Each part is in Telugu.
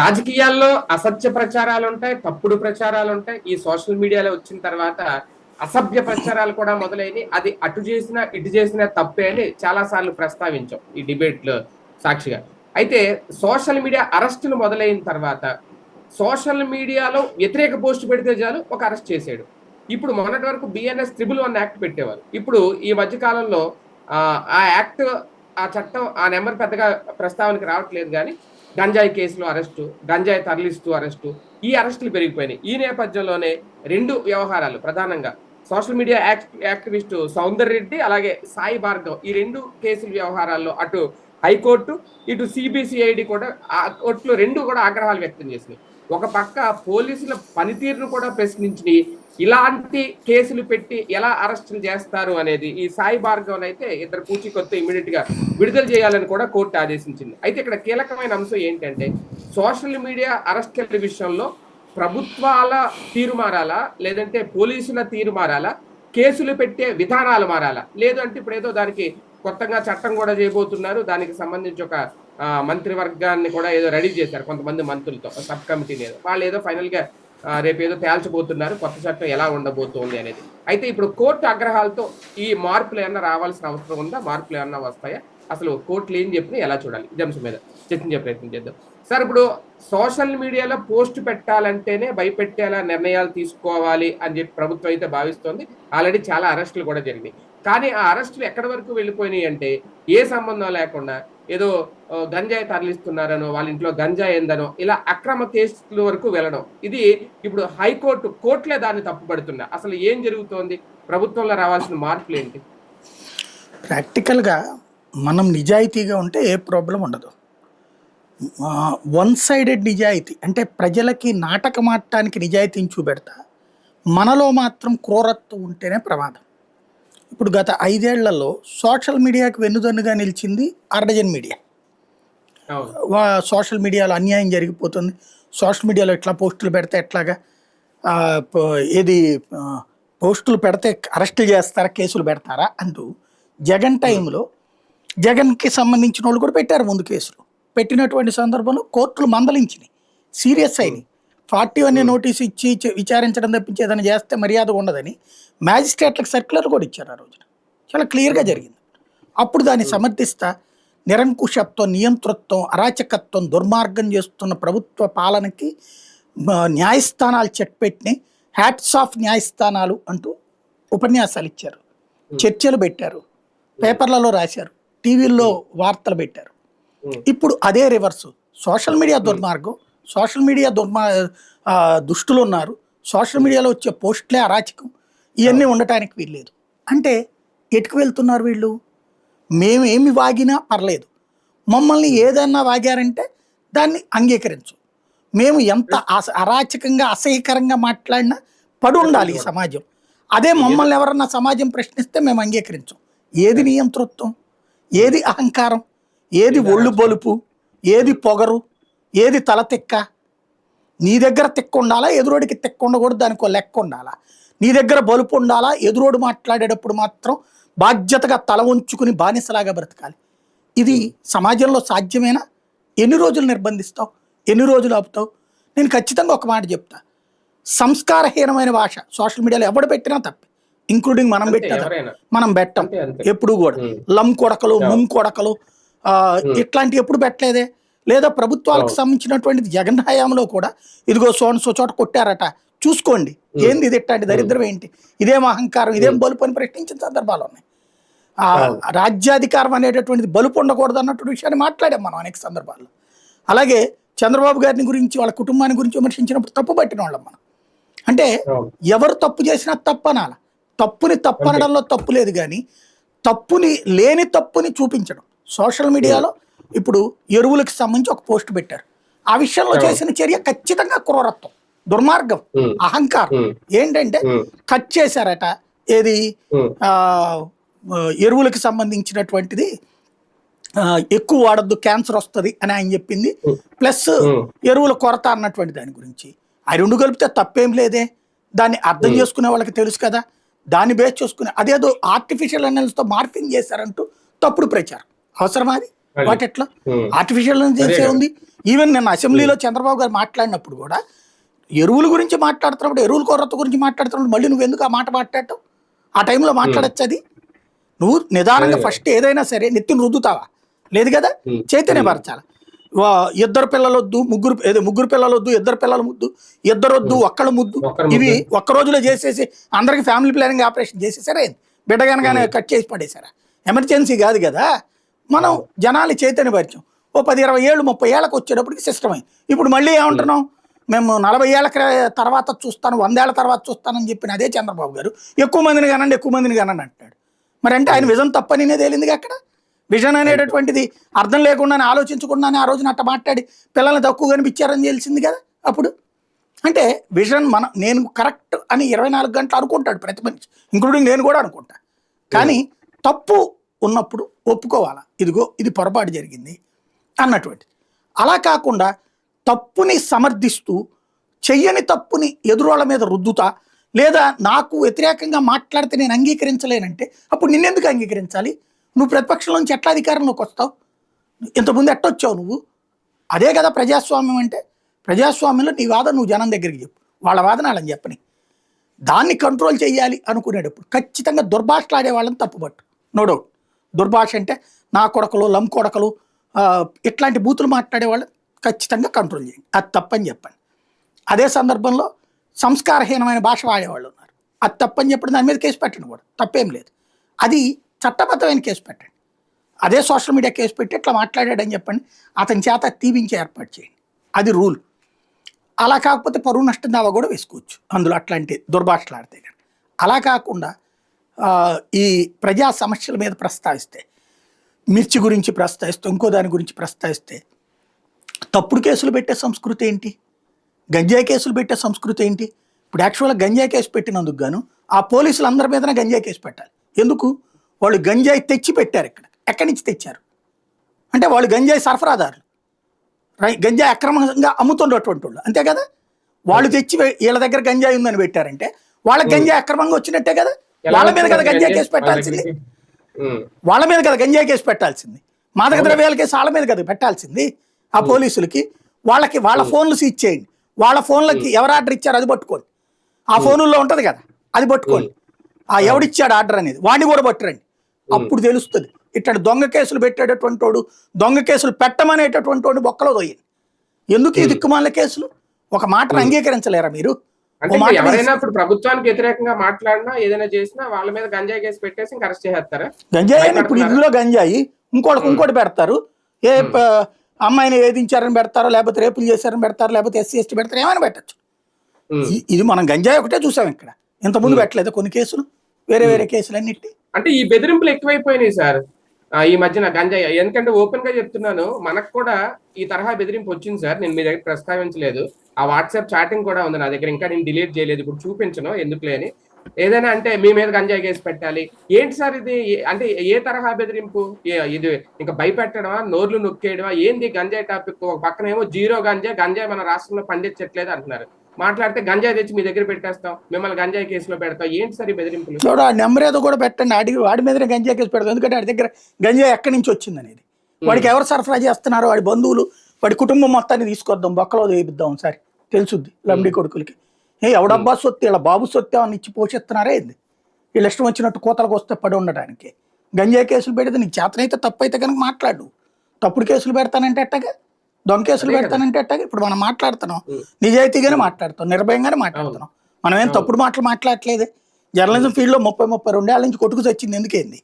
రాజకీయాల్లో అసత్య ప్రచారాలు ఉంటాయి తప్పుడు ప్రచారాలు ఉంటాయి. ఈ సోషల్ మీడియాలో వచ్చిన తర్వాత అసభ్య ప్రచారాలు కూడా మొదలైనవి. అది అటు చేసిన ఇటు చేసిన తప్పే అని చాలా సార్లు ప్రస్తావించాం ఈ డిబేట్లో సాక్షిగా. అయితే సోషల్ మీడియా అరెస్టులు మొదలైన తర్వాత సోషల్ మీడియాలో వ్యతిరేక పోస్ట్ పెడితే చాలు ఒక అరెస్ట్ చేసాడు ఇప్పుడు మొన్నటి వరకు బిఎన్ఎస్ త్రిబుల్ వన్ యాక్ట్ పెట్టేవారు. ఇప్పుడు ఈ మధ్య కాలంలో ఆ, ఆ యాక్ట్ ఆ చట్టం ఆ నెంబర్ పెద్దగా ప్రస్తావనకి రావట్లేదు కానీ గంజాయి కేసులో అరెస్టు గంజాయి తరలిస్తూ అరెస్టు ఈ అరెస్టులు పెరిగిపోయినాయి. ఈ నేపథ్యంలోనే రెండు వ్యవహారాలు ప్రధానంగా social media act activist Soundar Reddy అలాగే సాయి భార్గవ్ ఈ రెండు కేసుల వ్యవహారాల్లో అటు హైకోర్టు ఇటు సిబిసిఐడి కూడా ఆ రెండు కూడా ఆగ్రహాలు వ్యక్తం చేసినాయి. ఒక పక్క పోలీసుల పనితీరును కూడా ప్రశ్నించి ఇలాంటి కేసులు పెట్టి ఎలా అరెస్టులు చేస్తారు అనేది ఈ సాయి భార్గవన్ అయితే ఇద్దరు పూచికొత్తే ఇమీడియట్గా విడుదల చేయాలని కూడా కోర్టు ఆదేశించింది. అయితే ఇక్కడ కీలకమైన అంశం ఏంటంటే సోషల్ మీడియా అరెస్టుల విషయంలో ప్రభుత్వాల తీరు మారాలా లేదంటే పోలీసుల తీరు మారాలా కేసులు పెట్టే విధానాలు మారాలా? లేదంటే ఇప్పుడు ఏదో దానికి కొత్తగా చట్టం కూడా చేయబోతున్నారు దానికి సంబంధించి ఒక మంత్రివర్గాన్ని కూడా ఏదో రెడీ చేశారు కొంతమంది మంత్రులతో సబ్ కమిటీ లేదు వాళ్ళు ఏదో ఫైనల్గా రేపు ఏదో తేల్చబోతున్నారు కొత్త చట్టం ఎలా ఉండబోతోంది అనేది. అయితే ఇప్పుడు కోర్టు ఆగ్రహాలతో ఈ మార్పులు ఏమన్నా రావాల్సిన అవసరం ఉందా? మార్పులు ఏమన్నా వస్తాయా? అసలు కోర్టులు ఏం చెప్పినా ఎలా చూడాలి? ఈ అంశం మీద చర్చించే ప్రయత్నం చేద్దాం. సార్ ఇప్పుడు సోషల్ మీడియాలో పోస్ట్ పెట్టాలంటేనే భయపెట్టేలా నిర్ణయాలు తీసుకోవాలి అని చెప్పి ప్రభుత్వం అయితే భావిస్తోంది. ఆల్రెడీ చాలా అరెస్టులు కూడా జరిగినాయి. కానీ ఆ అరెస్టులు ఎక్కడి వరకు వెళ్ళిపోయినాయి అంటే ఏ సంబంధం లేకుండా ఏదో గంజాయి తరలిస్తున్నారనో వాళ్ళ ఇంట్లో గంజాయి ఏందనో ఇలా అక్రమ కేసుల వరకు వెళ్ళడం. ఇది ఇప్పుడు హైకోర్టు కోర్టులే దాన్ని తప్పుపడుతున్నా అసలు ఏం జరుగుతోంది? ప్రభుత్వంలో రావాల్సిన మార్పులు ఏంటి? ప్రాక్టికల్గా మనం నిజాయితీగా ఉంటే ఏ ప్రాబ్లం ఉండదు. వన్ సైడెడ్ నిజాయితీ అంటే ప్రజలకి నాటకం ఆడటానికి నిజాయితీని చూపెడతా మనలో మాత్రం క్రూరత్వం ఉంటేనే ప్రమాదం. ఇప్పుడు గత ఐదేళ్ళలో సోషల్ మీడియాకి వెన్నుదన్నుగా నిలిచింది అర్డజన్ మీడియా. సోషల్ మీడియాలో అన్యాయం జరిగిపోతుంది. సోషల్ మీడియాలో ఎట్లా పోస్టులు పెడితే ఎట్లాగా? ఏది పోస్టులు పెడితే అరెస్టులు చేస్తారా కేసులు పెడతారా అంటూ జగన్ టైంలో జగన్కి సంబంధించిన వాళ్ళు కూడా పెట్టారు ముందు కేసులు. పెట్టినటువంటి సందర్భంలో కోర్టులు మందలించినాయి. సీరియస్ అయినాయి. ఫార్టీ వన్ నోటీస్ ఇచ్చి విచారించడం తప్పించి ఏదైనా చేస్తే మర్యాద ఉండదని మ్యాజిస్ట్రేట్లకు సర్క్యులర్ కూడా ఇచ్చారు ఆ రోజున. చాలా క్లియర్గా జరిగింది. అప్పుడు దాన్ని సమర్థిస్తా నిరంకుశత్వం నియంతృత్వం అరాచకత్వం దుర్మార్గం చేస్తున్న ప్రభుత్వ పాలనకి న్యాయస్థానాలు చెక్ పెట్టినాయి హ్యాట్స్ ఆఫ్ న్యాయస్థానాలు అంటూ ఉపన్యాసాలు ఇచ్చారు. చర్చలు పెట్టారు. పేపర్లలో రాశారు. టీవీల్లో వార్తలు పెట్టారు. ఇప్పుడు అదే రివర్స్. సోషల్ మీడియా దుర్మార్గం. సోషల్ మీడియా దుర్మా దుష్టులు ఉన్నారు. సోషల్ మీడియాలో వచ్చే పోస్టులే అరాచకం. ఇవన్నీ ఉండటానికి వీల్లేదు. అంటే ఎటుకు వెళ్తున్నారు వీళ్ళు? మేమేమి వాగినా పర్లేదు. మమ్మల్ని ఏదన్నా వాగారంటే దాన్ని అంగీకరించు. మేము ఎంత అస- అరాచకంగా అసహ్యకరంగా మాట్లాడినా పడి ఉండాలి ఈ సమాజం. అదే మమ్మల్ని ఎవరన్నా సమాజం ప్రశ్నిస్తే మేము అంగీకరించం. ఏది నియంతృత్వం? ఏది అహంకారం? ఏది ఒళ్ళు బొలుపు? ఏది పొగరు? ఏది తల తిక్క? నీ దగ్గర తిక్క ఉండాలా? ఎదురోడికి తిక్క ఉండకూడదు దానికి లెక్క ఉండాలా? నీ దగ్గర బలుపు ఉండాలా? ఎదురోడు మాట్లాడేటప్పుడు మాత్రం బాధ్యతగా తల ఉంచుకుని బానిసలాగా బ్రతకాలి. ఇది సమాజంలో సాధ్యమేనా? ఎన్ని రోజులు నిర్బంధిస్తావు? ఎన్ని రోజులు ఆపుతావు? నేను ఖచ్చితంగా ఒక మాట చెప్తా. సంస్కారహీనమైన భాష సోషల్ మీడియాలో ఎవడు పెట్టినా తప్పే. ఇంక్లూడింగ్ మనం పెట్టినా మనం పెట్టం. ఎప్పుడు కూడా. లం కొడకలు. ముం కొడకలు ఆ, ఉమ్. ఇట్లాంటి ఎప్పుడు పెట్టలేదే? లేదా ప్రభుత్వాలకు. సంబంధించినటువంటి జగన్ హయాంలో కూడా ఇదిగో సోన్ సో చోట కొట్టారట. చూసుకోండి. ఏంది ఇది ఇట్లాంటి దరిద్రం ఏంటి? ఇదేం అహంకారం ఇదేం బలుపు అని ప్రశ్నించిన సందర్భాలు ఉన్నాయి. ఆ. రాజ్యాధికారం అనేటటువంటిది బలుపు ఉండకూడదు అన్నటువంటి విషయాన్ని మాట్లాడాం మనం అనేక సందర్భాల్లో. అలాగే చంద్రబాబు గారిని గురించి వాళ్ళ కుటుంబాన్ని గురించి విమర్శించినప్పుడు తప్పు పట్టిన వాళ్ళం మనం. అంటే ఎవరు తప్పు చేసినా తప్పు అనాల. తప్పుని తప్పు అనడంలో తప్పు లేదు కానీ తప్పుని లేని తప్పుని చూపించడం. సోషల్ మీడియాలో ఇప్పుడు ఎరువులకు సంబంధించి ఒక పోస్ట్ పెట్టారు ఆ విషయంలో. చేసిన చర్య ఖచ్చితంగా క్రూరత్వం దుర్మార్గం. అహంకారం. ఏంటంటే. కట్ చేశారట ఏది ఎరువులకు సంబంధించినటువంటిది ఎక్కువ వాడద్దు క్యాన్సర్ వస్తుంది అని ఆయన చెప్పింది. ప్లస్. ఎరువుల కొరత అన్నటువంటి దాని గురించి ఆ రెండు కలిపితే తప్పేం లేదే దాన్ని అర్థం. చేసుకునే వాళ్ళకి తెలుసు కదా దాన్ని బేస్ చేసుకుని అదేదో ఆర్టిఫిషియల్తో మార్పింగ్ చేశారంటూ తప్పుడు ప్రచారం అవసరమా అది. వాటి ఎట్లా. ఆర్టిఫిషియల్ కదా. ఉంది ఈవెన్ నిన్న అసెంబ్లీలో చంద్రబాబు గారు మాట్లాడినప్పుడు కూడా ఎరువుల గురించి మాట్లాడుతున్నప్పుడు ఎరువుల కొరత గురించి మాట్లాడుతున్నప్పుడు మళ్ళీ నువ్వు ఎందుకు ఆ మాట మాట్లాడటం? ఆ టైంలో మాట్లాడచ్చు అది? నువ్వు నిదానంగా ఫస్ట్ ఏదైనా సరే నెత్తిని రుద్దుతావా? లేదు కదా. చైతన్యపరచాలి ఇద్దరు పిల్లలొద్దు ముగ్గురు ఏదో ముగ్గురు పిల్లలొద్దు ఇద్దరు పిల్లల ముద్దు ఇద్దరొద్దు ఒక్కళ్ళ ముద్దు. ఇవి. ఒక్క రోజులో చేసేసి అందరికి ఫ్యామిలీ ప్లానింగ్ ఆపరేషన్ చేసేసారా ఏంది? బిడ్డ కనుకనే కట్ చేసి పడేశారా? ఎమర్జెన్సీ కాదు కదా? మనం జనాలు చైతన్యపరిచాం. ఓ పది ఇరవై ఏళ్ళు ముప్పై ఏళ్ళకి వచ్చేటప్పటికి సిస్టమైంది ఇప్పుడు మళ్ళీ ఏమంటున్నాం? మేము నలభై ఏళ్ళ తర్వాత చూస్తాను వందేళ్ళ తర్వాత చూస్తానని చెప్పిన అదే చంద్రబాబు గారు. ఎక్కువ మందిని కానండి ఎక్కువ మందిని కానండి అంటున్నాడు. మరి అంటే ఆయన విజన్ తప్పనినే తేలింది అక్కడ? విజన్ అనేటటువంటిది అర్థం లేకుండానే ఆలోచించకుండానే ఆ రోజున అట్ట మాట్లాడి పిల్లల్ని తక్కువ కనిపించారని తెలిసింది కదా అప్పుడు? అంటే విజన్ మన నేను కరెక్ట్ అని ఇరవై నాలుగు గంటలు అనుకుంటాడు ప్రతి మనిషి. ఇంక్లూడింగ్ నేను కూడా అనుకుంటా. కానీ తప్పు ఉన్నప్పుడు ఒప్పుకోవాలా? ఇదిగో ఇది పొరపాటు జరిగింది అన్నటువంటి. అలా కాకుండా తప్పుని సమర్థిస్తూ చెయ్యని తప్పుని ఎదురోళ్ళ మీద రుద్దుతా లేదా నాకు వ్యతిరేకంగా మాట్లాడితే నేను అంగీకరించలేనంటే అప్పుడు నిన్నెందుకు అంగీకరించాలి? నువ్వు ప్రతిపక్షంలోంచి ఎట్లా అధికారంలోకి వస్తావు? ఇంతకుముందు ఎట్టొచ్చావు నువ్వు? అదే కదా ప్రజాస్వామ్యం అంటే. ప్రజాస్వామ్యంలో నీ వాదన నువ్వు జనం దగ్గరికి చెప్పు. వాళ్ళ వాదన వాళ్ళని చెప్పని. దాన్ని కంట్రోల్ చేయాలి అనుకునేటప్పుడు ఖచ్చితంగా దుర్భాషలాడే వాళ్ళని తప్పుపట్టు. No doubt. దుర్భాష అంటే నా కొడకలు లం కొడకలు ఇట్లాంటి బూతులు మాట్లాడే వాళ్ళు ఖచ్చితంగా కంట్రోల్ చేయండి. అది తప్పని చెప్పండి. అదే సందర్భంలో సంస్కారహీనమైన భాష వాడేవాళ్ళు ఉన్నారు. అది తప్పని చెప్పడం దాని మీద కేసు పెట్టండి కూడా. తప్పేం లేదు. అది చట్టబద్ధమైన కేసు పెట్టండి. అదే సోషల్ మీడియా కేసు పెట్టి ఇట్లా మాట్లాడాడని చెప్పండి. అతని చేత తీవించి ఏర్పాటు చేయండి. అది రూల్ అలా కాకపోతే పరువు నష్టం దావా కూడా వేసుకోవచ్చు. అందులో అట్లాంటి దుర్భాషలాడితే కానీ. అలా కాకుండా ఈ ప్రజా సమస్యల మీద ప్రస్తావిస్తే మిర్చి గురించి ప్రస్తావిస్తే ఇంకో దాని గురించి ప్రస్తావిస్తే తప్పుడు కేసులు పెట్టే సంస్కృతి ఏంటి? గంజాయి కేసులు పెట్టే సంస్కృతి ఏంటి? ఇప్పుడు యాక్చువల్గా గంజాయి కేసు పెట్టినందుకు గాను ఆ పోలీసులు అందరి మీదనే గంజాయి కేసు పెట్టాలి. ఎందుకు? వాళ్ళు గంజాయి తెచ్చి పెట్టారు ఇక్కడ. ఎక్కడి నుంచి తెచ్చారు? అంటే వాళ్ళు గంజాయి సరఫరాదారులు. రై- గంజాయి అక్రమంగా అమ్ముతున్నటువంటి వాళ్ళు. అంతే కదా? వాళ్ళు తెచ్చి వీళ్ళ దగ్గర గంజాయి ఉందని పెట్టారంటే వాళ్ళకి గంజాయి అక్రమంగా వచ్చినట్టే కదా? వాళ్ళ మీద కదా గంజాయి కేసు? పెట్టాల్సింది. వాళ్ళ మీద కదా గంజాయి కేసు పెట్టాల్సింది. మాదక ద్రవ్యాల కేసు వాళ్ళ మీద కదా పెట్టాల్సింది ఆ పోలీసులకి. వాళ్ళకి వాళ్ళ ఫోన్లు సీజ్ చేయండి. వాళ్ళ ఫోన్లకి ఎవరు ఆర్డర్ ఇచ్చారు అది పట్టుకోండి. ఆ ఫోనుల్లో ఉంటది కదా అది పట్టుకోండి. ఆ ఎవడిచ్చాడు ఆర్డర్ అనేది వాడిని కూడా పట్టురండి. అప్పుడు తెలుస్తుంది. ఇట్లా దొంగ కేసులు పెట్టేటటువంటి వాడు దొంగ కేసులు పెట్టమనేటటువంటి వాడు బొక్కలో దొయ్యండి ఎందుకు ఈ దిక్కుమాల కేసులు? ఒక మాటను అంగీకరించలేరా మీరు? అంటే ఎవరైనా ఇప్పుడు ప్రభుత్వానికి వ్యతిరేకంగా మాట్లాడినా ఏదైనా చేసినా వాళ్ళ మీద గంజాయి కేసు పెట్టేసి ఇంకా అరెస్ట్ చేసేస్తారా? గంజాయి ఇప్పుడు? ఇందులో గంజాయి. ఇంకోటికి ఇంకోటి పెడతారు. ఏ అమ్మాయిని వేధించారని పెడతారో లేకపోతే రేపులు చేశారని పెడతారు లేకపోతే ఎస్సీ ఎస్టీ పెడతారు ఏమైనా పెట్టచ్చు. ఇది మనం గంజాయి ఒకటే చూసాం ఇక్కడ. ఇంతకుముందు పెట్టలేదు కొన్ని కేసులు. వేరే వేరే కేసులు అన్నిటి అంటే ఈ బెదిరింపులు ఎక్కువైపోయినాయి సార్. ఈ మధ్యన గంజాయి. ఎందుకంటే ఓపెన్గా చెప్తున్నాను మనకు కూడా ఈ తరహా బెదిరింపు వచ్చింది సార్. నేను మీ దగ్గర ప్రస్తావించలేదు. ఆ వాట్సాప్ చాటింగ్ కూడా ఉంది నా దగ్గర. ఇంకా నేను డిలీట్ చేయలేదు. ఇప్పుడు చూపించను ఎందుకులే అని. ఏదైనా అంటే మీ మీద గంజాయి కేసు పెట్టాలి. ఏంటి సార్ ఇది? అంటే ఏ తరహా బెదిరింపు? ఇది ఇంకా భయపెట్టడమా? నోర్లు నొక్కేయడమా? ఏంది గంజాయి టాపిక్? ఒక పక్కన ఏమో జీరో గంజాయి గంజాయి మన రాష్ట్రంలో పండించట్లేదు అంటున్నారు. మాట్లాడితే గంజాయి తెచ్చి మీ దగ్గర పెట్టేస్తాం. మిమ్మల్ని గంజాయి కేసులో పెడతాం. ఏంటి సార్ ఈ బెదిరింపులు? చూడ ఆ నెంబర్ ఏదో కూడా పెట్టండి. ఆడి వాడి మీదనే గంజాయి కేసు పెడతాం. ఎందుకంటే వాడి దగ్గర గంజాయి ఎక్కడి నుంచి వచ్చింది అనేది వాడికి ఎవరు సరఫరా చేస్తున్నారు? వాడి బంధువులు వాడి కుటుంబం మొత్తాన్ని తీసుకొద్దాం బొక్కలో వేయిద్దాం సరే తెలుసుద్ది లంబడి కొడుకులకి. ఏ ఎవడబ్బా సొత్తు ఇలా బాబు సొత్తు అని ఇచ్చి పోషిస్తున్నారా ఏంది? వీళ్ళు ఇష్టం వచ్చినట్టు కోతలకు వస్తే పడి ఉండడానికి గంజాయి కేసులు పెడితే నీకు చేతనైతే తప్పు అయితే కనుక మాట్లాడు. తప్పుడు కేసులు పెడతానంటే ఎట్టగా? దొంగ కేసులు. పెడతానంటే ఎట్టగా? ఇప్పుడు మనం మాట్లాడుతున్నాం. నిజాయితీగానే మాట్లాడుతాం నిర్భయంగానే మాట్లాడుతున్నాం. మనం ఏం తప్పుడు మాటలు మాట్లాడట్లేదే. జర్నలిజం ఫీల్డ్లో ముప్పై ముప్పై రెండేళ్ళ నుంచి కొట్టుకు వచ్చింది ఎందుకేంది?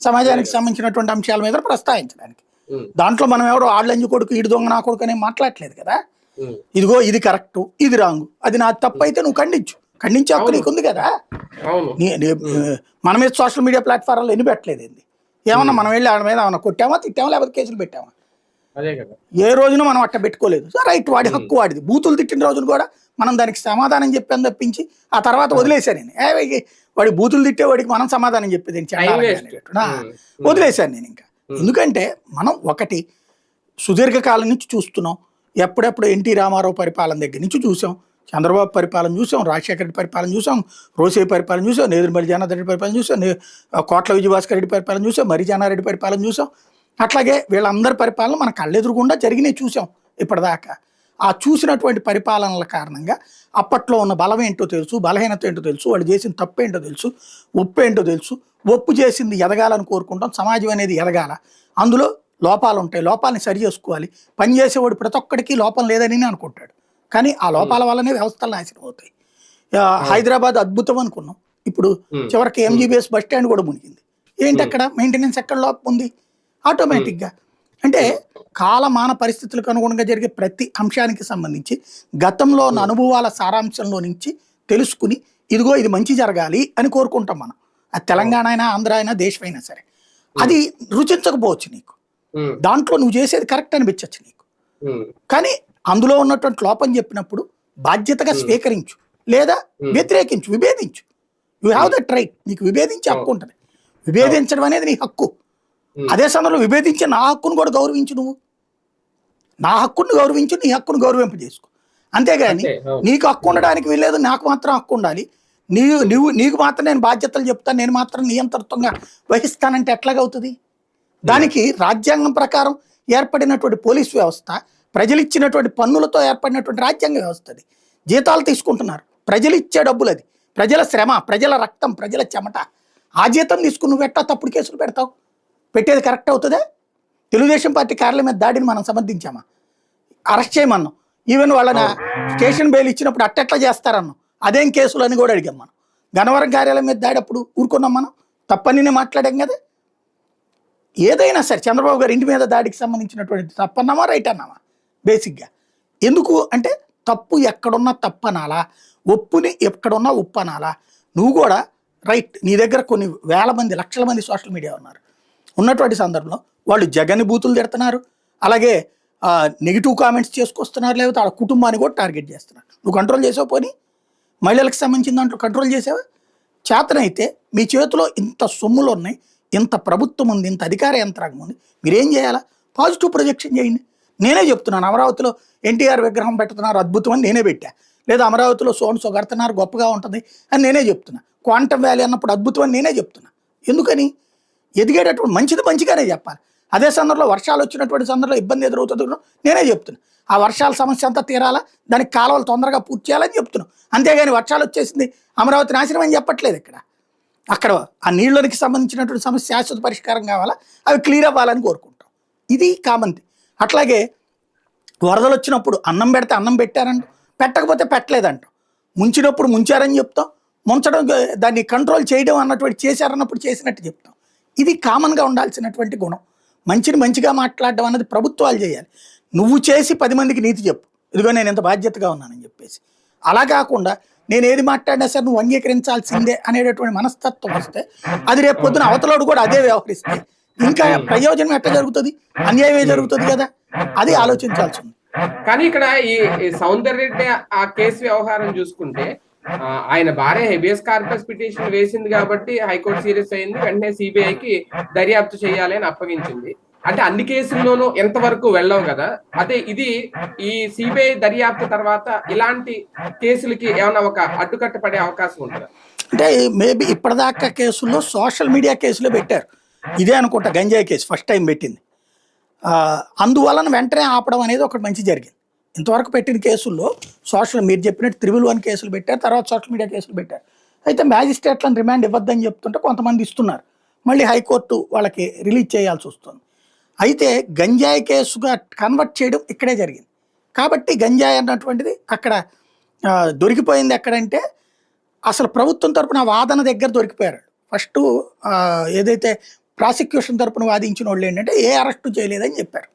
సమాజానికి సంబంధించినటువంటి అంశాల మీద ప్రస్తావించడానికి. దాంట్లో మనం ఎవరో ఆళ్ళంజు కొడుకు ఈడు దొంగ నా కొడుకు అని మాట్లాడట్లేదు కదా. ఇదిగో ఇది కరెక్ట్ ఇది రాంగు. అది నా తప్పు అయితే నువ్వు ఖండించు. ఖండించే హక్కు అవును. నీకుంది కదా? అవును. నీ- నీ- మన మీద సోషల్ మీడియా ప్లాట్ఫామ్లో ఎన్ని పెట్టలేదు ఏంది? ఏమన్నా మనం వెళ్ళి ఆడ మీద ఏమన్నా కొట్టామా తిట్టామా లేకపోతే కేసులు పెట్టామా? ఏ రోజున మనం అట్ట పెట్టుకోలేదు. సో రైట్ వాడి హక్కు వాడిది. బూతులు తిట్టిన రోజున కూడా మనం దానికి సమాధానం చెప్పాను తప్పించి ఆ తర్వాత వదిలేశాను నేను. వాడి బూతులు తిట్టే వాడికి మనం సమాధానం చెప్పేది. వదిలేశాను నేను ఇంకా. ఎందుకంటే మనం ఒకటి సుదీర్ఘకాలం నుంచి చూస్తున్నాం. ఎప్పుడెప్పుడు ఎన్టీ రామారావు పరిపాలన దగ్గర నుంచి చూసాం. చంద్రబాబు పరిపాలన చూసాం. రాజశేఖర రెడ్డి పరిపాలన చూసాం. రోసే పరిపాలన చూసాం. నేదురుమల్లి జనార్దన్ రెడ్డి పరిపాలన చూసాం. కోట్ల విజయభాస్కర్ రెడ్డి పరిపాలన చూసాం. మరి జానారెడ్డి పరిపాలన చూసాం. అట్లాగే వీళ్ళందరి పరిపాలన మన కళ్ళెదురుగుండా జరిగినాయి చూసాం ఇప్పటిదాకా. ఆ చూసినటువంటి పరిపాలనల కారణంగా అప్పట్లో ఉన్న బలం ఏంటో తెలుసు బలహీనత ఏంటో తెలుసు వాళ్ళు చేసిన తప్పు ఏంటో తెలుసు ఒప్పు ఏంటో తెలుసు. ఒప్పు చేసింది ఎదగాలని కోరుకుంటాం సమాజం అనేది ఎదగాల. అందులో లోపాలు ఉంటాయి లోపాలని సరి చేసుకోవాలి. పని చేసేవాడు ప్రతి ఒక్కడికి లోపం లేదని అనుకుంటాడు. కానీ ఆ లోపాల వల్లనే వ్యవస్థలు నాశనం అవుతాయి. హైదరాబాద్ అద్భుతం అనుకున్నాం. ఇప్పుడు. చివరికి ఎంజీబీఎస్ బస్ స్టాండ్ కూడా మునిగింది. ఏంటి అక్కడ? మెయింటెనెన్స్ ఎక్కడ లోపం ఉంది? ఆటోమేటిక్గా అంటే కాలమాన పరిస్థితులకు అనుగుణంగా జరిగే ప్రతి అంశానికి సంబంధించి గతంలో ఉన్న అనుభవాల సారాంశంలో నుంచి తెలుసుకుని ఇదిగో ఇది మంచి జరగాలి అని కోరుకుంటాం మనం. అది తెలంగాణ అయినా ఆంధ్ర అయినా దేశమైనా సరే. అది రుచించకపోవచ్చు నీకు. దాంట్లో నువ్వు చేసేది కరెక్ట్ అనిపించచ్చు నీకు. కానీ అందులో ఉన్నటువంటి లోపం చెప్పినప్పుడు బాధ్యతగా స్వీకరించు. లేదా వ్యతిరేకించు విభేదించు. యు హ్యావ్ దట్ రైట్ నీకు విభేదించే హక్కు ఉంటుంది. విభేదించడం అనేది నీ హక్కు. అదే సమయంలో విభేదించే నా హక్కును కూడా గౌరవించు నువ్వు. నా హక్కును గౌరవించు నీ హక్కును గౌరవింపజేసుకో. అంతేగాని అంతే, అవును. నీకు హక్కు ఉండడానికి వీల్లేదు నాకు మాత్రం హక్కు ఉండాలి. నీవు నువ్వు నీకు మాత్రం నేను బాధ్యతలు చెప్తాను నేను మాత్రం నియంత్రితంగా వహిస్తానంటే ఎట్లాగవుతుంది? దానికి రాజ్యాంగం ప్రకారం ఏర్పడినటువంటి పోలీస్ వ్యవస్థ ప్రజలు ఇచ్చినటువంటి పన్నులతో ఏర్పడినటువంటి రాజ్యాంగ వ్యవస్థ అది జీతాలు తీసుకుంటున్నారు. ప్రజలు ఇచ్చే డబ్బులు అది ప్రజల శ్రమ ప్రజల రక్తం ప్రజల చెమట. ఆ జీతం తీసుకుని నువ్వు ఎట్టా తప్పుడు కేసులు పెడతావు? పెట్టేది కరెక్ట్ అవుతుందా? తెలుగుదేశం పార్టీ కార్యాలయం మీద దాడిని మనం సమర్థించామా? అరెస్ట్ చేయమన్నాం. ఈవెన్ వాళ్ళని స్టేషన్ బెయిల్ ఇచ్చినప్పుడు అట్టెట్లా చేస్తారన్నాం? అదేం కేసులు అని కూడా అడిగాం మనం. గన్నవరం కార్యాలయం మీద దాడి అప్పుడు ఊరుకున్నాం మనం. తప్పనినే మాట్లాడాం కదా. ఏదైనా సరే చంద్రబాబు గారి ఇంటి మీద దాడికి సంబంధించినటువంటి తప్పన్నామా రైట్ అన్నామా? బేసిక్గా ఎందుకు అంటే తప్పు ఎక్కడున్నా తప్పు అనాలా ఒప్పుని ఎక్కడున్నా ఉప్పు అనాలా నువ్వు కూడా రైట్ నీ దగ్గర కొన్ని వేల మంది లక్షల మంది సోషల్ మీడియా ఉన్నారు. ఉన్నటువంటి సందర్భంలో వాళ్ళు జగన్ బూతులు తిడుతున్నారు. అలాగే నెగిటివ్ కామెంట్స్ చేసుకొస్తున్నారు లేకపోతే వాళ్ళ కుటుంబాన్ని కూడా టార్గెట్ చేస్తున్నారు. నువ్వు కంట్రోల్ చేసావు పోనీ? మహిళలకు సంబంధించిన దాంట్లో కంట్రోల్ చేసావా? చేతనైతే మీ చేతిలో ఇంత సొమ్ములు ఉన్నాయి ఇంత ప్రభుత్వం ఉంది ఇంత అధికార యంత్రాంగం ఉంది మీరేం చేయాలా? పాజిటివ్ ప్రొజెక్షన్ చేయండి. నేనే చెప్తున్నాను అమరావతిలో ఎన్టీఆర్ విగ్రహం పెడుతున్నారు అద్భుతం అని నేనే పెట్టా. లేదా అమరావతిలో సోన్ సో కడుతున్నారు గొప్పగా ఉంటుంది అని నేనే చెప్తున్నా. క్వాంటమ్ వ్యాలీ అన్నప్పుడు అద్భుతం అని నేనే చెప్తున్నా. ఎందుకని? ఎదిగేటటువంటి మంచిది మంచిగానే చెప్పాలి. అదే సందర్భంలో వర్షాలు వచ్చినటువంటి సందర్భంలో ఇబ్బంది ఎదురవుతుంది నేనే చెప్తున్నా. ఆ వర్షాల సమస్య అంతా తీరాలా? దానికి కాలువలు తొందరగా పూర్తి చేయాలని చెప్తున్నాం. అంతేగాని వర్షాలు వచ్చేసింది అమరావతి నాశనం అని చెప్పట్లేదు ఇక్కడ. అక్కడ ఆ నీళ్ళకి సంబంధించినటువంటి సమస్య శాశ్వత పరిష్కారం కావాలా? అవి క్లియర్ అవ్వాలని కోరుకుంటాం. ఇది కామన్ అట్లాగే వరదలు వచ్చినప్పుడు అన్నం పెడితే అన్నం పెట్టారంట. పెట్టకపోతే పెట్టలేదంట. ముంచినప్పుడు ముంచారని చెప్తాం. ముంచడం దాన్ని కంట్రోల్ చేయడం అన్నటువంటి చేశారన్నప్పుడు చేసినట్టు చెప్తాం. ఇది కామన్గా ఉండాల్సినటువంటి గుణం. మంచిని మంచిగా మాట్లాడడం అన్నది ప్రభుత్వాలు చేయాలి. నువ్వు చేసి పది మందికి నీతి చెప్పు. ఇదిగో నేను ఎంత బాధ్యతగా ఉన్నానని చెప్పేసి. అలా కాకుండా నేను ఏది మాట్లాడినా సరే నువ్వు అంగీకరించాల్సిందే అనేటటువంటి మనస్తత్వం వస్తే అది రేపు పొద్దున అవతలోడు కూడా అదే వ్యవహరిస్తే ఇంకా ప్రయోజనం ఎట్లా జరుగుతుంది? అన్యాయమే జరుగుతుంది కదా? అది ఆలోచించాల్సి ఉంది కానీ ఇక్కడ ఈ సౌందర్య రెడ్డి ఆ కేసు వ్యవహారం చూసుకుంటే ఆయన భార్య హెబియస్ కార్పస్ పిటిషన్ వేసింది కాబట్టి హైకోర్టు సీరియస్ అయింది. వెంటనే సిబిఐకి దర్యాప్తు చేయాలి అని అప్పగించింది. అంటే అన్ని కేసుల్లోనూ ఎంతవరకు వెళ్ళాం కదా? అదే ఇది ఈ సిబిఐ దర్యాప్తు తర్వాత ఇలాంటి కేసులకి ఏమైనా ఒక అడ్డుకట్ట పడే అవకాశం ఉంటుందా? అంటే మేబీ ఇప్పటిదాకా కేసుల్లో సోషల్ మీడియా కేసులో పెట్టారు. ఇదే అనుకుంటా గంజాయి కేసు ఫస్ట్ టైం పెట్టింది. ఆ, అందువలన వెంటనే ఆపడం అనేది ఒకటి మంచి జరిగింది. ఇంతవరకు పెట్టిన కేసుల్లో సోషల్ మీరు చెప్పినట్టు త్రిబుల్ వన్ కేసులు పెట్టారు తర్వాత సోషల్ మీడియా కేసులు పెట్టారు. అయితే మ్యాజిస్ట్రేట్లను రిమాండ్ ఇవ్వద్దని చెప్తుంటే కొంతమంది ఇస్తున్నారు. మళ్ళీ హైకోర్టు వాళ్ళకి రిలీజ్ చేయాల్సి వస్తుంది. అయితే గంజాయి కేసుగా కన్వర్ట్ చేయడం ఇక్కడే జరిగింది. కాబట్టి గంజాయి అన్నటువంటిది అక్కడ దొరికిపోయింది ఎక్కడంటే అసలు ప్రభుత్వం తరపున వాదన దగ్గర దొరికిపోయారు. ఫస్ట్ ఏదైతే ప్రాసిక్యూషన్ తరపున వాదించిన వాళ్ళు ఏంటంటే ఏ అరెస్టు చేయలేదని చెప్పారు.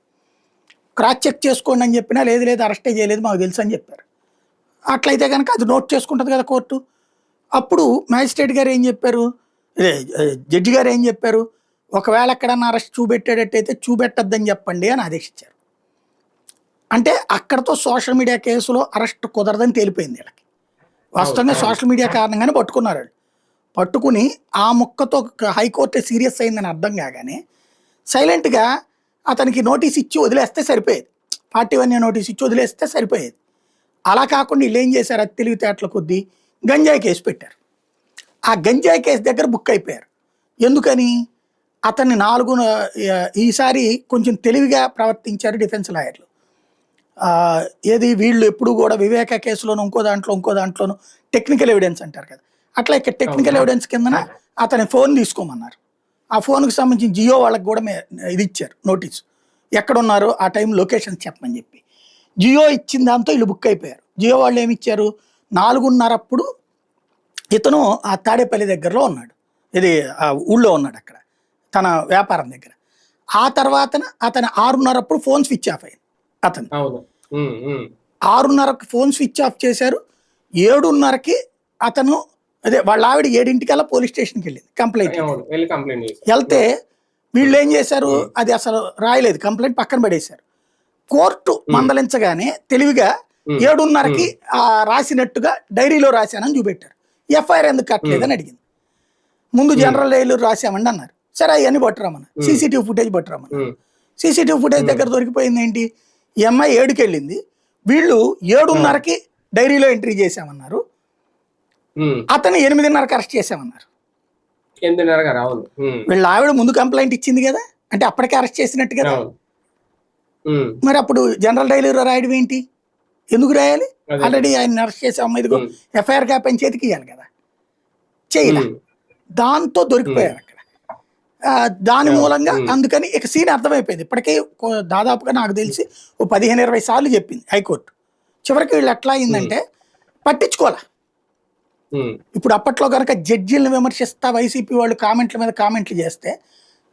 క్రాస్ చెక్ చేసుకోండి అని చెప్పినా లేదు లేదు అరెస్టే చేయలేదు మాకు తెలుసు అని చెప్పారు. అట్లయితే కనుక అది నోట్ చేసుకుంటుంది కదా కోర్టు. అప్పుడు మ్యాజిస్ట్రేట్ గారు ఏం చెప్పారు? జడ్జి గారు ఏం చెప్పారు? ఒకవేళ ఎక్కడన్నా అరెస్ట్ చూపెట్టేటట్టయితే చూపెట్టద్దని చెప్పండి అని ఆదేశించారు. అంటే అక్కడతో సోషల్ మీడియా కేసులో అరెస్ట్ కుదరదని తేలిపోయింది వీళ్ళకి. వాస్తవంగా సోషల్ మీడియా కారణంగానే పట్టుకున్నారు వాళ్ళు. పట్టుకుని ఆ ముక్కతో హైకోర్టు సీరియస్ అయిందని అర్థం కాగానే సైలెంట్గా అతనికి నోటీస్ ఇచ్చి వదిలేస్తే సరిపోయేది. పార్టీ వన్ నోటీస్ ఇచ్చి వదిలేస్తే సరిపోయేది. అలా కాకుండా వీళ్ళు ఏం చేశారు? అది తెలివితేటల కొద్దీ గంజాయి కేసు పెట్టారు. ఆ గంజాయి కేసు దగ్గర బుక్ అయిపోయారు. ఎందుకని? అతన్ని నాలుగు ఈసారి కొంచెం తెలివిగా ప్రవర్తించారు డిఫెన్స్ లాయర్లు. ఏది వీళ్ళు ఎప్పుడు కూడా వివేక కేసులోను ఇంకో దాంట్లో ఇంకో దాంట్లోను టెక్నికల్ ఎవిడెన్స్ అంటారు కదా. అట్లా ఇక్కడ టెక్నికల్ ఎవిడెన్స్ కిందన అతని ఫోన్ తీసుకోమన్నారు. ఆ ఫోన్కి సంబంధించి జియో వాళ్ళకి కూడా మే- ఇది ఇచ్చారు నోటీస్. ఎక్కడ ఉన్నారో ఆ టైం లొకేషన్ చెప్పమని చెప్పి. జియో ఇచ్చిన దాంతో వీళ్ళు బుక్ అయిపోయారు. జియో వాళ్ళు ఏమి ఇచ్చారు? నాలుగున్నరప్పుడు ఇతను ఆ తాడేపల్లి దగ్గరలో ఉన్నాడు. ఇది ఆ ఊళ్ళో ఉన్నాడు అక్కడ తన వ్యాపారం దగ్గర. ఆ తర్వాతన అతను ఆరున్నరప్పుడు ఫోన్ స్విచ్ ఆఫ్ అయింది అతను. ఆరున్నరకు ఫోన్ స్విచ్ ఆఫ్ చేశారు. ఏడున్నరకి అతను అదే వాళ్ళ ఆవిడ ఏడింటికల్లా పోలీస్ స్టేషన్కి వెళ్ళింది కంప్లైంట్ వెళ్తే వీళ్ళు ఏం చేశారు అది అసలు రాయలేదు కంప్లైంట్ పక్కన పడేశారు. కోర్టు మందలించగానే తెలివిగా ఏడున్నరకి ఆ రాసినట్టుగా డైరీలో రాశానని చూపెట్టారు. ఎఫ్ఐఆర్ ఎందుకు కట్టలేదని అడిగింది. ముందు జనరల్ డైరీలో రాశామండి అన్నారు. సరే అవన్నీ పట్టురామన్న. సీసీటీవీ ఫుటేజ్ పట్టురామన్న. సీసీటీవీ ఫుటేజ్ దగ్గర దొరికిపోయింది ఏంటి? ఈ అమ్మాయి ఏడుకి వెళ్ళింది వీళ్ళు ఏడున్నరకి డైరీలో ఎంట్రీ చేశామన్నారు. అతను ఎనిమిదిన్నరకి అరెస్ట్ ఉమ్, వీళ్ళ ఆవిడ ముందు కంప్లైంట్ ఇచ్చింది కదా? అంటే అప్పటికే అరెస్ట్ చేసినట్టు కదా? మరి అప్పుడు జనరల్ డైరీలో రాయడం ఏంటి? ఎందుకు రాయాలి. ఆల్రెడీ ఆయన అరెస్ట్ చేసే అమ్మాయి ఇదిగో. ఎఫ్ఐఆర్ కాపీ చేతికి ఇవ్వాలి కదా? చేయలే. దాంతో దొరికిపోయారు అక్కడ. దాని మూలంగా. అందుకని ఇక సీన్ అర్థమైపోయింది. ఇప్పటికే దాదాపుగా నాకు తెలిసి ఓ పదిహేను ఇరవై సార్లు చెప్పింది హైకోర్టు. చివరికి వీళ్ళు ఎట్లా అయిందంటే పట్టించుకోవాలా? ఉమ్, ఇప్పుడు అప్పట్లో కనుక జడ్జీలను విమర్శిస్తా వైసీపీ వాళ్ళు కామెంట్ల మీద కామెంట్లు చేస్తే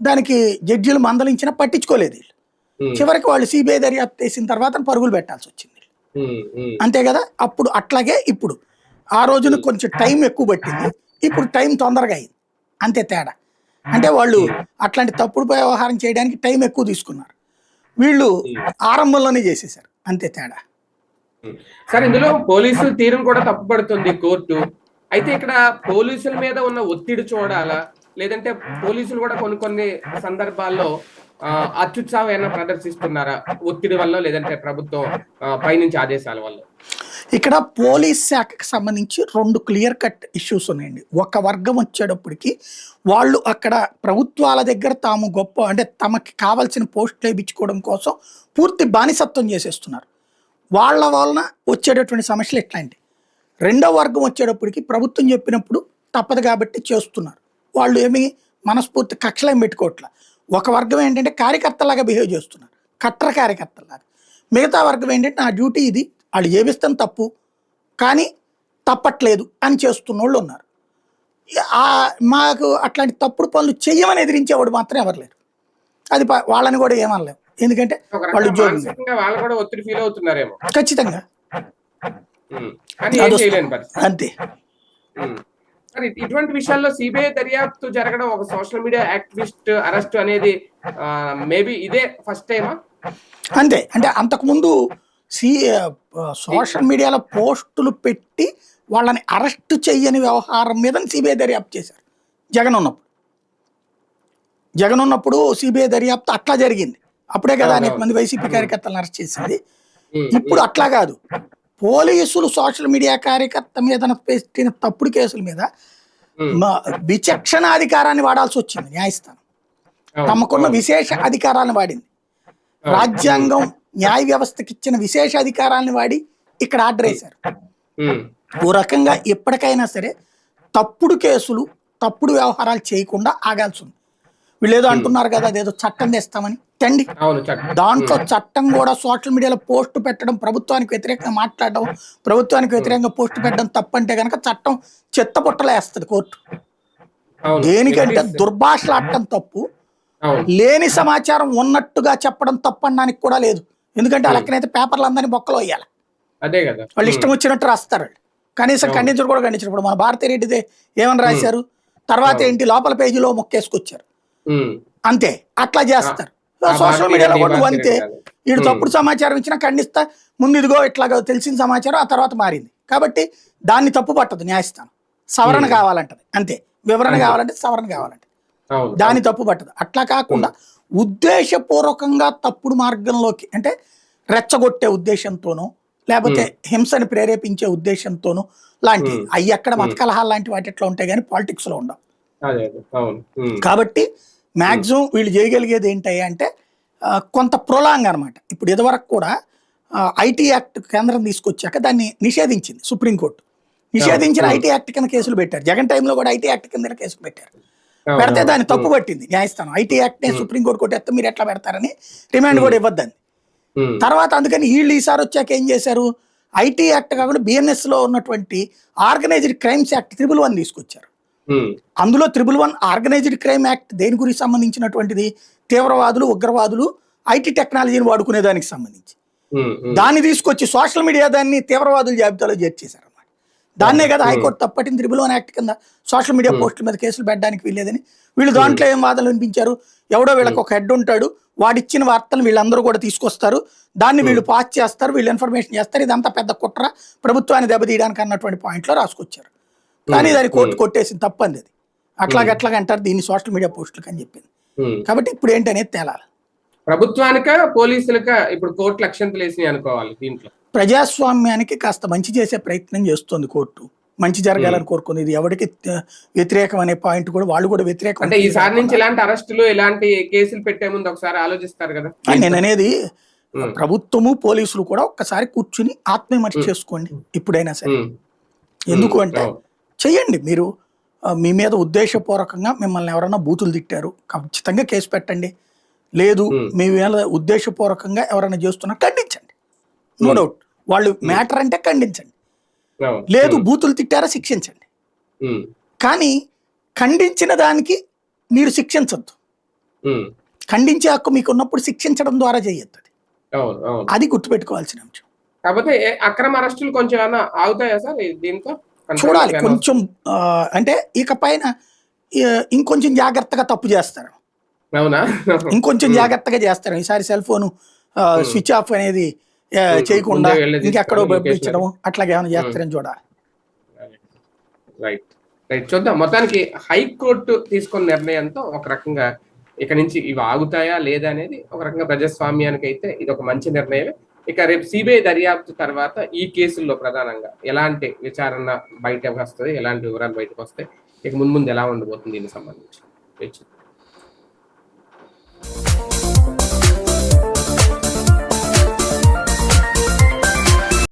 దానికి జడ్జీలు మందలించినా పట్టించుకోలేదు వీళ్ళు. చివరికి వాళ్ళు సిబిఐ దర్యాప్తు చేసిన తర్వాత పరుగులు పెట్టాల్సి వచ్చింది అంతే కదా? అప్పుడు అట్లాగే ఇప్పుడు. ఆ రోజున కొంచెం టైం ఎక్కువ పట్టింది. ఇప్పుడు టైం తొందరగా అయింది. అంతే తేడా. అంటే వాళ్ళు అట్లాంటి తప్పుడు వ్యవహారం చేయడానికి టైం ఎక్కువ తీసుకున్నారు. వీళ్ళు ఆరంభంలోనే చేసేసారు అంతే తేడా. సార్ ఇందులో పోలీసుల తీరును కూడా తప్పుపడుతుంది కోర్టు. అయితే ఇక్కడ పోలీసుల మీద ఉన్న ఒత్తిడి చూడాలా? లేదంటే పోలీసులు కూడా కొన్ని కొన్ని సందర్భాల్లో అత్యుత్సాహం ఏమైనా ప్రదర్శిస్తున్నారా? ఒత్తిడి వల్ల లేదంటే ప్రభుత్వం పైనుంచి ఆదేశాల వల్ల? ఇక్కడ పోలీస్ శాఖకు సంబంధించి రెండు క్లియర్ కట్ ఇష్యూస్ ఉన్నాయండి. ఒక వర్గం వచ్చేటప్పటికి వాళ్ళు అక్కడ ప్రభుత్వాల దగ్గర తాము గొప్ప అంటే తమకి కావాల్సిన పోస్టులు వేయించుకోవడం కోసం పూర్తి బానిసత్వం చేసేస్తున్నారు. వాళ్ళ వలన వచ్చేటటువంటి సమస్యలు ఎట్లాంటి రెండో వర్గం వచ్చేటప్పటికి ప్రభుత్వం చెప్పినప్పుడు తప్పదు కాబట్టి చేస్తున్నారు. వాళ్ళు ఏమి మనస్ఫూర్తి కక్షలేం పెట్టుకోవట్ల. ఒక వర్గం ఏంటంటే కార్యకర్తలాగా బిహేవ్ చేస్తున్నారు. కట్టర్ కార్యకర్తలాగా. మిగతా వర్గం ఏంటంటే నా డ్యూటీ ఇది వాళ్ళు చేపిస్తాం తప్పు కానీ తప్పట్లేదు అని చేస్తున్న వాళ్ళు ఉన్నారు మాకు అట్లాంటి తప్పుడు పనులు చెయ్యమని ఎదిరించేవాడు మాత్రం ఎవరు లేరు. అది వాళ్ళని కూడా ఏమనలేము ఎందుకంటే వాళ్ళు ఉద్యోగం ఖచ్చితంగా ఉమ్. కానీ ఏం అదొస్తుంది. చేయలేని పరిస్థితి అంతే. ఇటువంటి విషయాల్లో సిబిఐ దర్యాప్తు జరగడం ఒక సోషల్ మీడియా యాక్టివిస్ట్ అరెస్ట్ అనేది మేబీ ఇదే ఫస్ట్ టైమా? అంతే. అంటే అంతకుముందు సి సోషల్ మీడియాలో పోస్టులు పెట్టి వాళ్ళని అరెస్ట్ చెయ్యని వ్యవహారం మీద సిబిఐ దర్యాప్తు చేశారు. జగన్ ఉన్నప్పుడు. జగన్ ఉన్నప్పుడు సిబిఐ దర్యాప్తు అట్లా జరిగింది. అప్పుడే కదా అనేక మంది వైసీపీ కార్యకర్తలను అరెస్ట్ చేసింది. ఇప్పుడు అట్లా కాదు. పోలీసులు సోషల్ మీడియా కార్యకర్త మీద పెట్టిన తప్పుడు కేసుల మీద మ- విచక్షణాధికారాన్ని వాడాల్సి వచ్చింది న్యాయస్థానం. తమకున్న విశేష అధికారాలను వాడింది. రాజ్యాంగం న్యాయ వ్యవస్థకి ఇచ్చిన విశేష అధికారాలను వాడి ఇక్కడ ఆర్డర్ వేశారు. ఓ రకంగా ఎప్పటికైనా సరే తప్పుడు కేసులు తప్పుడు వ్యవహారాలు చేయకుండా ఆగాల్సి ఉంది. వీళ్ళు ఏదో అంటున్నారు కదా అదేదో చట్టం తెస్తామని. తెండి అవును చట్టం. దాంట్లో చట్టం కూడా సోషల్ మీడియాలో పోస్ట్ పెట్టడం ప్రభుత్వానికి వ్యతిరేకంగా మాట్లాడడం ప్రభుత్వానికి వ్యతిరేకంగా పోస్ట్ పెట్టడం తప్పంటే కనుక చట్టం చెత్త పుట్టలో వేస్తుంది కోర్టు. దేనికంటే దుర్భాషలాడటం తప్పు. లేని సమాచారం ఉన్నట్టుగా చెప్పడం తప్పనడానికి కూడా లేదు. ఎందుకంటే ఆ లెక్కనైతే పేపర్లు అందరినీ బొక్కలో వేయాలి. అదే కదా. వాళ్ళు ఇష్టం వచ్చినట్టు రాస్తారు. కనీసం ఖండించడం కూడా ఖండించరు. ఇప్పుడు మన భారతీయ రెడ్డిదే ఏమని రాశారు? తర్వాత ఏంటి? లోపల పేజీలో మొక్కేసుకొచ్చారు. అంతే. అట్లా చేస్తారు. సోషల్ మీడియాలో కూడా అంతే. వీడు. తప్పుడు సమాచారం ఇచ్చినా ఖండిస్తా. ముందు ఇదిగో ఇట్లాగా తెలిసిన సమాచారం ఆ తర్వాత మారింది. కాబట్టి దాన్ని తప్పు పట్టదు న్యాయస్థానం. సవరణ కావాలంటది అంతే. వివరణ కావాలంటే సవరణ కావాలంటే దాని తప్పు పట్టదు. అట్లా కాకుండా ఉద్దేశపూర్వకంగా తప్పుడు మార్గంలోకి అంటే రెచ్చగొట్టే ఉద్దేశంతోనో లేకపోతే హింసని ప్రేరేపించే ఉద్దేశంతోనో లాంటి అవి ఎక్కడ మత కలహాలు లాంటి వాటి ఎట్లా ఉంటాయి కానీ పాలిటిక్స్లో ఉండవు. కాబట్టి మాక్సిమం వీళ్ళు చేయగలిగేది ఏంటి అంటే కొంత ప్రొలాంగ్ అనమాట ఇప్పుడు ఇదివరకు కూడా ఐటీ యాక్ట్ కేంద్రం తీసుకొచ్చాక దాన్ని నిషేధించింది సుప్రీంకోర్టు. నిషేధించిన. ఐటీ యాక్ట్ కింద కేసులు పెట్టారు. జగన్ టైంలో కూడా ఐటీ యాక్ట్ కింద కేసులు పెట్టారు. పెడితే. దాన్ని తప్పు పట్టింది న్యాయస్థానం. ఐటీ యాక్ట్ నే సుప్రీంకోర్టు కొట్టేస్తే మీరు ఎట్లా పెడతారని డిమాండ్ కూడా ఇవ్వద్దని తర్వాత అందుకని వీళ్ళు ఈసారి వచ్చాక ఏం చేశారు? ఐటీ యాక్ట్ కాకుండా బిఎన్ఎస్లో ఉన్నటువంటి organised crimes act triple one తీసుకొచ్చారు. అందులో triple one organised crime act దేని గురించి సంబంధించినటువంటిది? తీవ్రవాదులు ఉగ్రవాదులు ఐటీ టెక్నాలజీని వాడుకునే దానికి సంబంధించి. దాన్ని తీసుకొచ్చి సోషల్ మీడియా దాన్ని తీవ్రవాదుల జాబితాలో చేర్చేశారు అన్నమాట దాన్నే కదా. హైకోర్టు తప్పట్టింది త్రిబుల్ వన్ యాక్ట్ కింద. సోషల్ మీడియా పోస్టుల మీద కేసులు పెట్టడానికి వీల్లేదని. వీళ్ళు దాంట్లో ఏం వాదనలు వినిపించారు? ఎవడో వీళ్ళకి ఒక హెడ్ ఉంటాడు. వాడిచ్చిన వార్తలు వీళ్ళందరూ కూడా తీసుకొస్తారు. దాన్ని వీళ్ళు పాస్ చేస్తారు. వీళ్ళు ఇన్ఫర్మేషన్ చేస్తారు. ఇదంతా పెద్ద కుట్ర. ప్రభుత్వాన్ని దెబ్బతీయడానికి అన్నటువంటి పాయింట్లో రాసుకొచ్చారు. కానీ దాన్ని కోర్టు కొట్టేసింది తప్పంది అది. అట్లాగ అట్లాగ అంటారు దీన్ని సోషల్ మీడియా పోస్టులకు అని చెప్పింది. కాబట్టి ఇప్పుడు ఏంటనేది తేలాలి. ప్రభుత్వానిక పోలీసులక ఇప్పుడు కోర్టు లక్ష్యంతులు వేసినాయి అనుకోవాలి దీంట్లో? ప్రజాస్వామ్యానికి కాస్త మంచి చేసే ప్రయత్నం చేస్తుంది కోర్టు. మంచి జరగాలని కోరుకుంది. ఇది ఎవరికి వ్యతిరేకం అనే పాయింట్ కూడా వాళ్ళు కూడా వ్యతిరేకం అంటే ఈసారి నుంచి ఇలాంటి అరెస్టులు ఇలాంటి కేసులు పెట్టే ముందు ఒకసారి ఆలోచిస్తారు కదా? నేను అనేది ప్రభుత్వము పోలీసులు కూడా ఒక్కసారి కూర్చుని ఆత్మవిమర్శ చేసుకోండి ఇప్పుడైనా సరే. ఎందుకు అంటే చెయ్యండి. మీరు మీ మీద ఉద్దేశపూర్వకంగా మిమ్మల్ని ఎవరైనా బూతులు తిట్టారు ఖచ్చితంగా కేసు పెట్టండి. లేదు. మీ మీద ఉద్దేశపూర్వకంగా ఎవరైనా చేస్తున్నా ఖండించండి. నో. డౌట్. వాళ్ళు మ్యాటర్ అంటే ఖండించండి. లేదు బూతులు తిట్టారా శిక్షించండి. కానీ ఖండించిన దానికి మీరు శిక్షించద్దు. ఖండించే హక్కు మీకు ఉన్నప్పుడు శిక్షించడం ద్వారా చేయొద్దు అది. గుర్తుపెట్టుకోవాల్సిన అంశం. కాకపోతే అక్రమ అరెస్టులు కొంచెం ఆగుతాయా సార్ దీంతో? చూడాలి. కొంచెం అంటే ఇక పైన ఇంకొంచెం జాగ్రత్తగా తప్పు చేస్తారు. అవునా? ఇంకొంచెం. జాగ్రత్తగా చేస్తారు. ఈసారి సెల్ ఫోన్ స్విచ్ ఆఫ్ అనేది. చేయకుండా ఇంకెక్కడో పంపించడం అట్లాగే ఏమైనా చేస్తారని చూడాలి. రైట్ రైట్ చూద్దాం. మొత్తానికి హైకోర్టు తీసుకున్న నిర్ణయంతో ఒక రకంగా ఇక నుంచి ఇవి ఆగుతాయా లేదా అనేది ఒక రకంగా ప్రజాస్వామ్యానికి అయితే ఇది ఒక మంచి నిర్ణయమే. ఇక రేపు సిబిఐ దర్యాప్తు తర్వాత ఈ కేసుల్లో ప్రధానంగా ఎలాంటి విచారణ బయట వస్తుంది? ఎలాంటి వివరాలు బయటకు వస్తాయి? ఇక ముందు ముందు ఎలా ఉండబోతుంది దీనికి సంబంధించి?